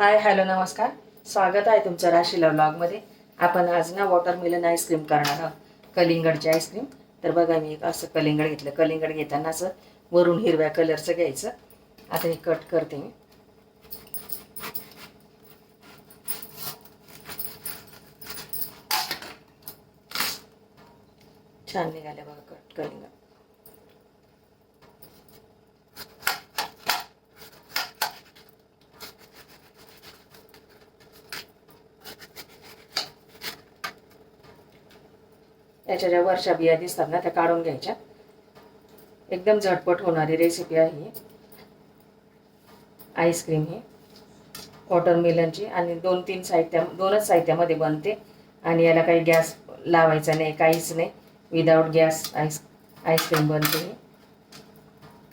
Hi hello नमस्कार. स्वागत आहे तुमचं राशीला ब्लॉगमध्ये आपण आज ना वॉटरमेलन आईस्क्रीम करणार आहोत. कलिंगडची आईस्क्रीम तर बघा मी एक असं कलिंगड घेतलं. कलिंगड घेताना असं वरून हिरव्या कलरचं घ्यायचं. आता हे कट करते मी. छान निघाले बघा कट कलिंगड. त्याच्या ज्या वरच्या बिया दिसतात ना त्या काढून घ्यायच्या. एकदम झटपट होणारी रेसिपी आहे ही. आईस्क्रीम ही. वॉटरमेलनची आणि दोन तीन साहित्या दोनच साहित्यामध्ये बनते. आणि याला काही गॅस लावायचा नाही काहीच नाही. विदाऊट गॅस आईस आईस्क्रीम बनते ही.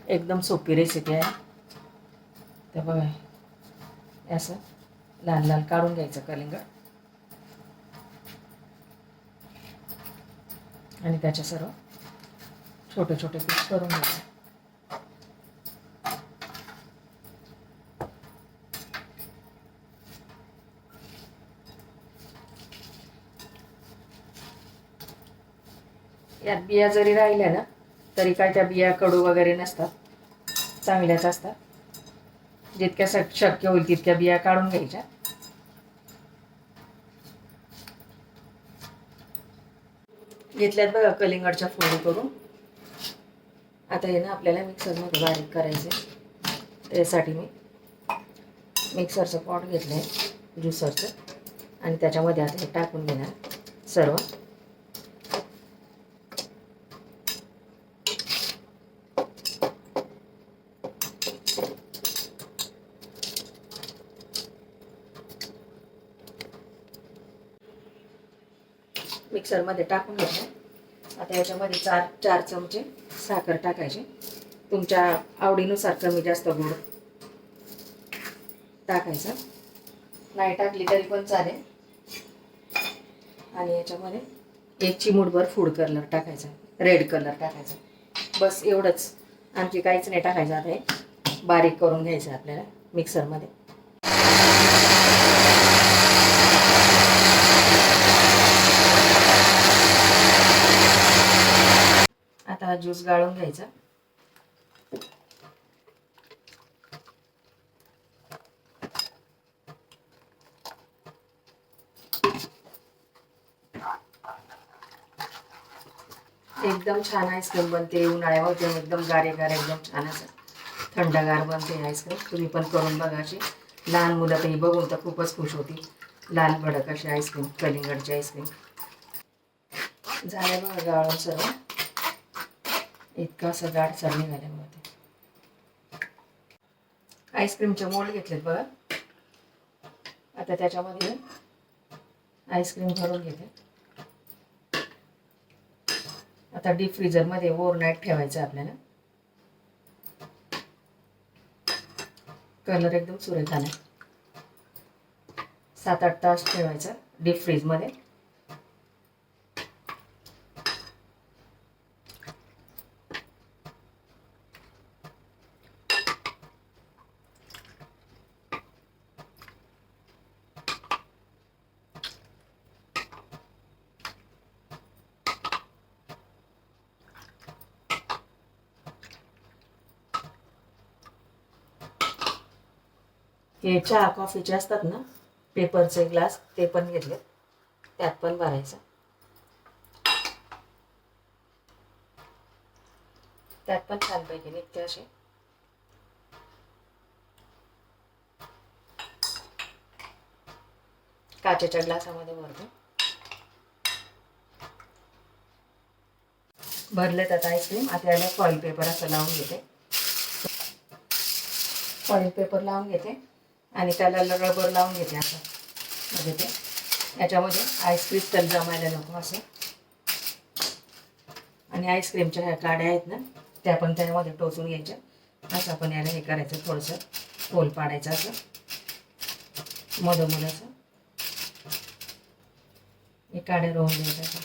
एकदम सोपी रेसिपी आहे. तर बघा असं लहान लहान काढून घ्यायचं कलिंगड. आणि त्याचे सर्व छोटे छोटे पीस करून घ्यायचे यात बिया जरी राहिल्या ना तरी काय त्या बिया कडू वगैरे नसतात. चांगल्याच असतात. जितक्या शक्य होईल तितक्या बिया काढून घ्यायच्या. घेतल्यात बघा कलिंगडच्या फोडी करून. आता हे ना आपल्याला मिक्सरमध्ये बारीक करायचे त्यासाठी मी मिक्सरचं पॉट घेतलं आहे ज्युसरचं आणि त्याच्यामध्ये आता हे टाकून घेणार सर्व. मिक्सरमध्ये टाकून घ्यायचं आता याच्यामध्ये चार चार चमचे साखर टाकायचे. तुमच्या आवडीनुसार कमी जास्त गोड टाकायचं. नाही टाकली तरी पण चालेल. आणि याच्यामध्ये एक चिमूटभर फूड कलर टाकायचा. रेड कलर टाकायचा. बस एवढंच. आणखी काहीच नाही टाकायचं आता हे. बारीक करून घ्यायचं आपल्याला मिक्सरमध्ये. ज्यूस गाळून घ्यायचा. एकदम छान आईस्क्रीम बनते ते एकदम गारेगार एकदम छान असं. थंडगार बनते आईस्क्रीम. तुम्ही पण करून बघा अशी. लहान मुलं तरी बघून तर खूपच खुश होती लाल भडक अशी आईस्क्रीम कलिंगडची आईस्क्रीम. झाल्या बघा गाळून सर्व. इतकं असं गाठ सर निघाले बघा ते आईस्क्रीमचे मोल्ड घेतलेत बघा. आता त्याच्यामध्ये आईस्क्रीम भरून घेते. आता डीप फ्रीजरमध्ये ओव्हरनाईट ठेवायचं आपल्याला. कलर एकदम सुरेख आला सात आठ तास ठेवायचा डीप फ्रीजमध्ये हे चहा कॉफीचे असतात ना? पेपरचे ग्लास ते पण घेतले. त्यात पण भरायचं. त्यात पण छानपैकी निघते असे. काचेच्या ग्लासामध्ये भरतो. भरलेत आता आईस्क्रीम आता याला फॉईल पेपर असं लावून घेते. फॉईल पेपर लावून घेते. आणि त्याला रबर लावून घेते असं. म्हणजे ते. याच्यामध्ये आईस क्रिस्टल जमायला नको असं. आणि आईस्क्रीमच्या ह्या काड्या आहेत ना त्या पण त्यामध्ये टोचून घ्यायच्या. असं आपण याला हे करायचं थोडंसं होल पाडायचं असं. मधोमध असं. हे काड्या रोवून घ्यायच्या.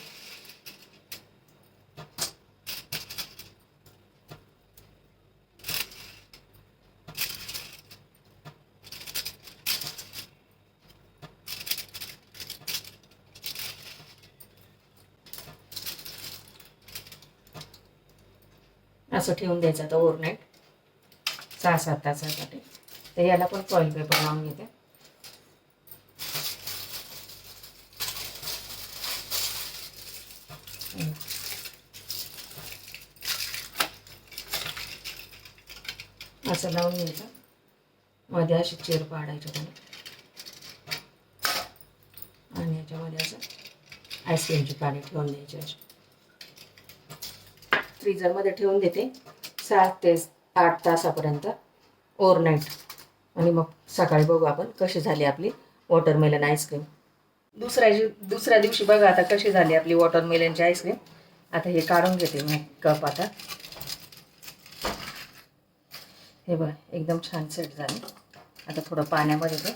असं ठेवून द्यायचं आता ओव्हरनाईट. सहा सात तासासाठी. तर याला पण फॉईल पेपर लावून घेते. असं लावून घ्यायचं. मध्ये अशी चेर पाडायची त्याला. आणि याच्यामध्ये असं आईस्क्रीमची पाणी ठेवून द्यायची अशी. फ्रीजरमध्ये ठेवून देते. सात ते आठ तासापर्यंत. ओव्हरनाईट आणि मग सकाळी बघू आपण कशी झाली आपली वॉटरमेलन आईस्क्रीम दुसऱ्या दिव- दुसऱ्या दिवशी बघा आता कशी झाली आपली वॉटरमेलनची आईस्क्रीम आता हे काढून घेते मी कप आता. हे बघ एकदम छान सेट झाले. आता थोडं पाण्यामध्ये ते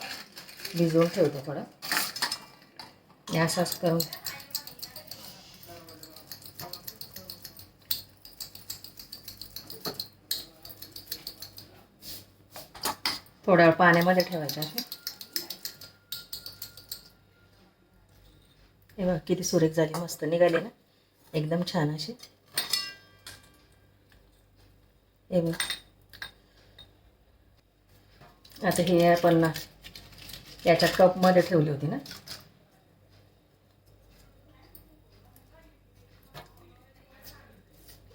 भिजवून ठेवते थोडं. हे असंच करून थोड्या वेळ पाण्यामध्ये ठेवायचं आहे हे बघ किती सुरेख झाली मस्त निघाली ना. एकदम छान अशी. हे बघ. आता हे आपण ना याच्या कपमध्ये ठेवली होती ना.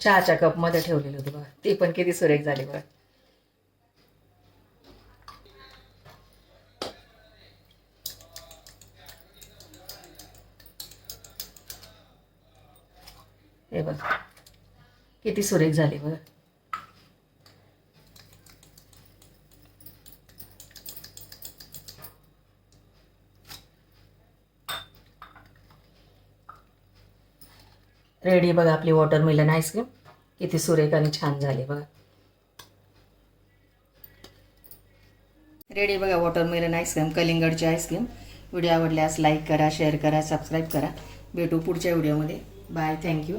चहाच्या कपमध्ये ठेवलेली होती बघा. ती पण किती सुरेख झाली बघा. हे बघ. किती सुरेख झाली बघ. रेडी बघा आपली वॉटरमेलन आईस्क्रीम किती सुरेख आणि छान झाली बघा. रेडी बघा वॉटरमेलन आईस्क्रीम कलिंगडची आईस्क्रीम व्हिडिओ आवडल्यास लाईक करा शेअर करा सबस्क्राईब करा. भेटू पुढच्या व्हिडिओमध्ये. Bye thank you